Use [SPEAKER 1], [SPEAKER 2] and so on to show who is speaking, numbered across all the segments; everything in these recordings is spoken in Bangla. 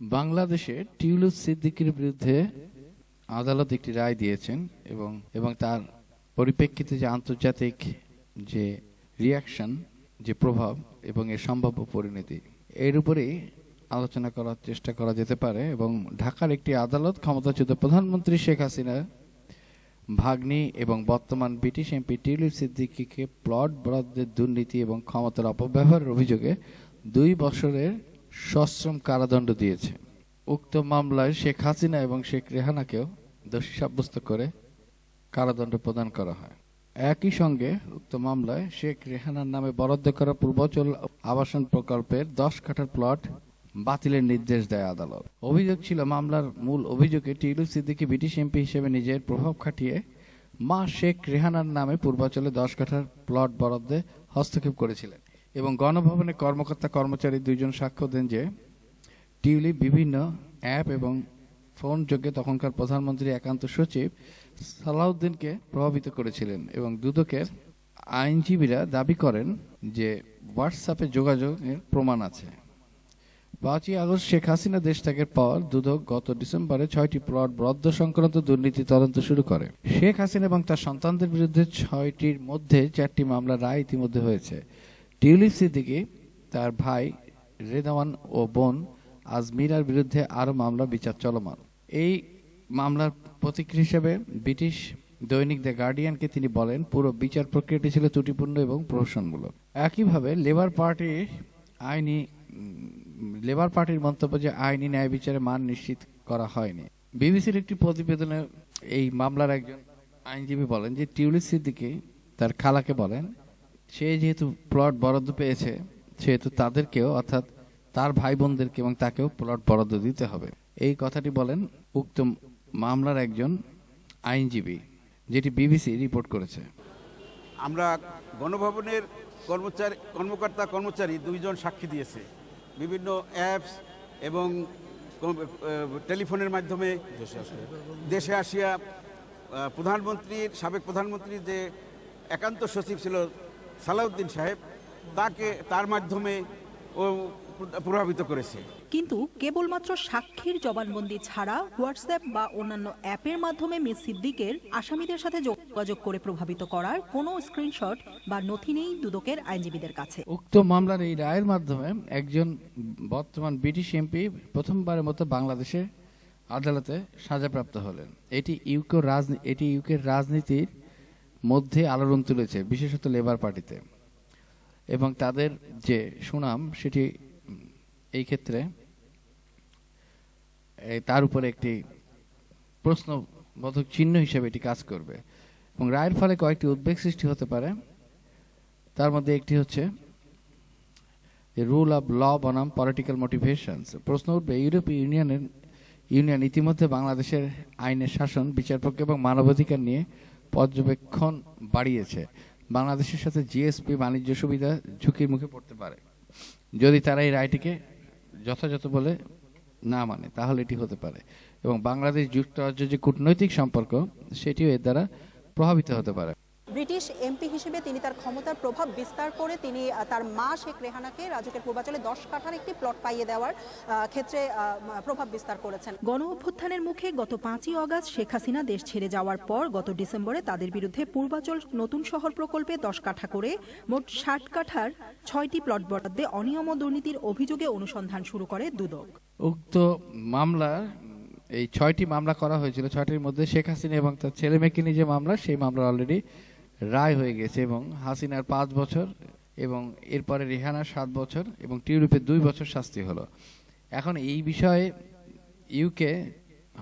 [SPEAKER 1] বাংলাদেশে টিউলুস সিদ্দিকীর বিরুদ্ধে আদালত একটি রায় দিয়েছেন এবং এবং তার পরিপ্রেক্ষিতে যে আন্তর্জাতিক যে রিয়াকশন যে প্রভাব এবং এর সম্ভাব্য পরিণতি, এর উপরেই আলোচনা করার চেষ্টা করা যেতে পারে এবং ঢাকার একটি আদালত ক্ষমতাচ্যুত প্রধানমন্ত্রী শেখ হাসিনা, ভাগ্নি এবং বর্তমান ব্রিটিশ এমপি টিউলিপ সিদ্দিকীকে প্লট বরাদ্দের দুর্নীতি এবং ক্ষমতার অপব্যবহারের অভিযোগে দুই বছরের সশ্রম কারাদণ্ড দিয়েছে। উক্ত মামলায় শেখ হাসিনা এবং শেখ রেহানাকেও দোষী সাব্যস্ত করে কারাদণ্ড প্রদান করা হয়। একই সঙ্গে উক্ত মামলায় শেখ রেহানার নামে বরাদ্দ করা পূর্বাচল আবাসন প্রকল্পের দশ কাঠার প্লট বাতিলের নির্দেশ দেয় আদালত। অভিযোগ ছিল, মামলার মূল অভিযোগে টিলু সিদ্দিকি ব্রিটিশ এমপি হিসেবে নিজের প্রভাব খাটিয়ে মা শেখ রেহানার নামে পূর্বাচলে দশ কাঠার প্লট বরাদ্দে হস্তক্ষেপ করেছিলেন। এবং গণভবনের কর্মকর্তা কর্মচারী দুইজন সাক্ষ্য দেন যে টিউলিপ বিভিন্ন অ্যাপ এবং ফোন যোগে তখনকার প্রধানমন্ত্রী একান্ত সচিব সালাউদ্দিনকে প্রভাবিত করেছিলেন এবং দুদকের আইনজীবীরা দাবি করেন যে হোয়াটসঅ্যাপে যোগাযোগের প্রমাণ আছে। পাঁচই আগস্ট শেখ হাসিনা দেশ ত্যাগের পর দুদক গত ডিসেম্বরে ছয়টি প্লট বরাদ্দ সংক্রান্ত দুর্নীতি তদন্ত শুরু করে। শেখ হাসিনা এবং তার সন্তানদের বিরুদ্ধে ছয়টির মধ্যে চারটি মামলা রায় ইতিমধ্যে হয়েছে। টিউলিপ সিদ্দিকি তার ভাই রেদাওয়ান ও বোন আজমিরার বিরুদ্ধে আরও মামলা, বিচার চলমান। এই মামলার প্রতিক্রিয়া হিসেবে ব্রিটিশ দৈনিক দ্য গার্ডিয়ানকে তিনি বলেন, পুরো বিচার প্রক্রিয়াটি ছিল ত্রুটিপূর্ণ এবং প্রহসনমূলক। একইভাবে লেবার পার্টি আইনি লেবার পার্টির মন্তব্য যে আইনি ন্যায় বিচারে মান নিশ্চিত করা হয়নি। বিবিসির একটি প্রতিবেদনে এই মামলার একজন আইনজীবী বলেন যে টিউলিপ সিদ্দিকি তার খালাকে বলেন সে যেহেতু প্লট বরাদ্দ পেয়েছে, সেহেতু তাদেরকেও, অর্থাৎ তার ভাই বোনদেরকে এবং তাকেও প্লট বরাদ্দ দিতে হবে। এই কথাটি বলেন উক্ত মামলার একজন আইনজীবী, যেটি বিবিসি রিপোর্ট করেছে।
[SPEAKER 2] আমরা গণভবনের কর্মচারী, কর্মকর্তা কর্মচারী দুইজন সাক্ষী দিয়েছে। বিভিন্ন অ্যাপস এবং টেলিফোনের মাধ্যমে দেশে আসিয়া প্রধানমন্ত্রীর, সাবেক প্রধানমন্ত্রী যে একান্ত সচিব ছিল সালাউদ্দিন সাহেব তাকে তার মাধ্যমে ও প্রভাবিত করেছে।
[SPEAKER 3] কিন্তু কেবলমাত্র সাক্ষীর জবানবন্দি ছাড়া হোয়াটসঅ্যাপ বা অন্যান্য অ্যাপের মাধ্যমে মিস সিদ্দিকের আসামিদের সাথে যোগাযোগ করে প্রভাবিত করার কোনো স্ক্রিনশট বা নথি নেই দুদকের আইনজীবীদের কাছে।
[SPEAKER 1] উক্ত মামলার এই রায়ের মাধ্যমে একজন বর্তমান ব্রিটিশ এমপি প্রথমবারের মতো বাংলাদেশে আদালতে সাজাপ্রাপ্ত হলেন। এটি ইউকে রাজনীতি এটি ইউকের রাজনীতির মধ্যে আলোড়ন তুলেছে, বিশেষত লেবার পার্টিতে। এবং তাদের যে সুনাম, সেটি এই ক্ষেত্রে তার উপরে একটি প্রশ্নবোধক চিহ্ন হিসেবে এটি কাজ করবে। এবং রায়ের ফলে কয়েকটি উদ্বেগ সৃষ্টি হতে পারে। তার মধ্যে একটি হচ্ছে রুল অব ল বনাম পলিটিক্যাল মোটিভেশনস। প্রশ্ন উঠবে ইউরোপীয় ইউনিয়নের, ইউনিয়ন ইতিমধ্যে বাংলাদেশের আইনের শাসন বিচার প্রক্রিয়া এবং মানবাধিকার নিয়ে পর্যবেক্ষণ বাড়িয়েছে। বাংলাদেশের সাথে জিএসপি বাণিজ্য সুবিধা ঝুঁকির মুখে পড়তে পারে। যদি তারা এই রায়টিকে যথাযথ বলে না মানে তাহলে এটি হতে পারে। এবং বাংলাদেশ যুক্তরাজ্য যে কূটনৈতিক সম্পর্ক, সেটিও এর দ্বারা প্রভাবিত হতে পারে।
[SPEAKER 4] ব্রিটিশ এমপি হিসেবে তিনি তার ক্ষমতার প্রভাব বিস্তার করে তিনি তার মা শেখ রেহানাকে রাজুকের পূর্বাচলে দশ কাঠার একটি প্লট পাইয়ে দেওয়ার ক্ষেত্রে প্রভাব বিস্তার করেছেন।
[SPEAKER 3] গণ অভ্যুত্থানের মুখে গত পাঁচই অগাস্ট শেখ হাসিনা দেশ ছেড়ে যাওয়ার পর গত ডিসেম্বরে তাদের বিরুদ্ধে পূর্বাচল নতুন শহর প্রকল্পে দশ কাঠা করে মোট ষাট কাঠার ছয়টি প্লট বরাদ্দে অনিয়ম ও দুর্নীতির অভিযোগে অনুসন্ধান শুরু করে দুদক।
[SPEAKER 1] উক্ত মামলা এই ছয়টি মামলা করা হয়েছিল ছয়টির মধ্যে শেখ হাসিনা এবং তার ছেলে মেয়েকে নিয়ে যে মামলা সেই মামলা অলরেডি রায় হয়ে গেছে এবং হাসিনার পাঁচ বছর এবং এরপরে রেহানার সাত বছর এবং টিউলিপের দুই বছর শাস্তি হলো। এখন এই বিষয়ে ইউকে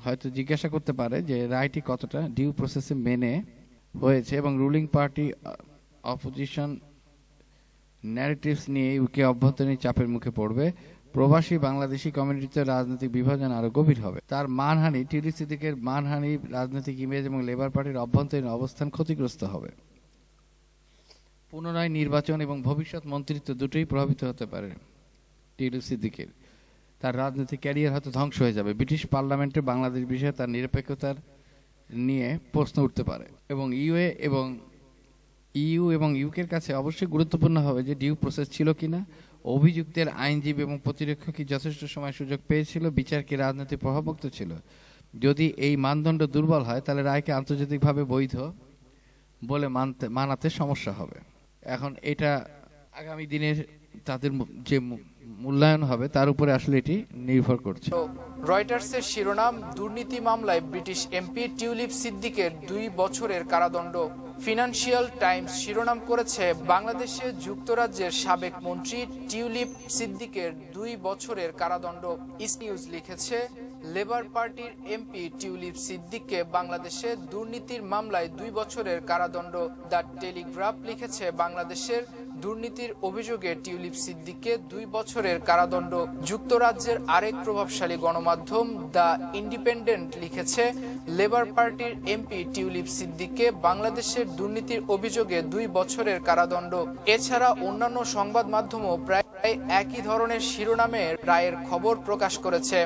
[SPEAKER 1] হয়তো জিজ্ঞাসা করতে পারে যে রায়টি কতটা ডিউ প্রসেসে মেনে হয়েছে এবং রুলিং পার্টি অপোজিশন ন্যারেটিভস নিয়ে ইউকে অভ্যন্তরীণ চাপের মুখে পড়বে। প্রবাসী বাংলাদেশি কমিউনিটিতে রাজনৈতিক বিভাজন আরও গভীর হবে। তার মানহানি টিডি সিদ্দিকের মানহানি, রাজনৈতিক ইমেজ এবং লেবার পার্টির অভ্যন্তরীণ অবস্থান ক্ষতিগ্রস্ত হবে। পুনরায় নির্বাচন এবং ভবিষ্যৎ মন্ত্রিত্ব দুটোই প্রভাবিত হতে পারে টিডি সিদ্দিকের। তার রাজনৈতিক ক্যারিয়ার হয়তো ধ্বংস হয়ে যাবে। ব্রিটিশ পার্লামেন্টে বাংলাদেশ বিষয়ে তার নিরপেক্ষতার নিয়ে প্রশ্ন উঠতে পারে এবং ইউএ এবং ইউ এবং ইউকের কাছে অবশ্যই গুরুত্বপূর্ণ হবে যে ডিউ প্রসেস ছিল কিনা। অভিযুক্তের আইনজীবী এবং প্রতিরক্ষা কি যথেষ্ট সময় সুযোগ পেয়েছিল বিচার কি রাজনৈতিক প্রভাবমুক্ত ছিল। যদি এই মানদণ্ড দুর্বল হয়, তাহলে রায়কে আন্তর্জাতিকভাবে বৈধ বলে মানতে, মানাতে সমস্যা হবে। এখন এটা আগামী দিনের তাদের যে মূল্যায়ন হবে, তার উপরে আসলে এটি নির্ভর করছে।
[SPEAKER 5] রয়টার্সের শিরোনাম, দুর্নীতি মামলায় ব্রিটিশ এমপি টিউলিপ সিদ্দিকের দুই বছরের কারাদণ্ড। ফিনান্সিয়াল টাইমস শিরোনাম করেছে বাংলাদেশে যুক্তরাজ্যের সাবেক মন্ত্রী টিউলিপ সিদ্দিকের দুই বছরের কারাদণ্ড। ইস নিউজ লিখেছে, লেবার পার্টির এমপি টিউলিপ সিদ্দিককে বাংলাদেশে দুর্নীতির মামলায় দুই বছরের কারাদণ্ড। দ্য টেলিগ্রাফ লিখেছে, বাংলাদেশের দুর্নীতির অভিযোগে টিউলিপ সিদ্দিককে দুই বছরের কারাদণ্ড। যুক্তরাজ্যের আরেক প্রভাবশালী গণমাধ্যম দ্য ইন্ডিপেন্ডেন্ট লিখেছে, লেবার পার্টির এমপি টিউলিপ সিদ্দিককে বাংলাদেশের দুর্নীতির অভিযোগে দুই বছরের কারাদণ্ড। এছাড়া অন্যান্য সংবাদ মাধ্যমও প্রায় একই ধরনের শিরোনামে রায়ের খবর প্রকাশ করেছে।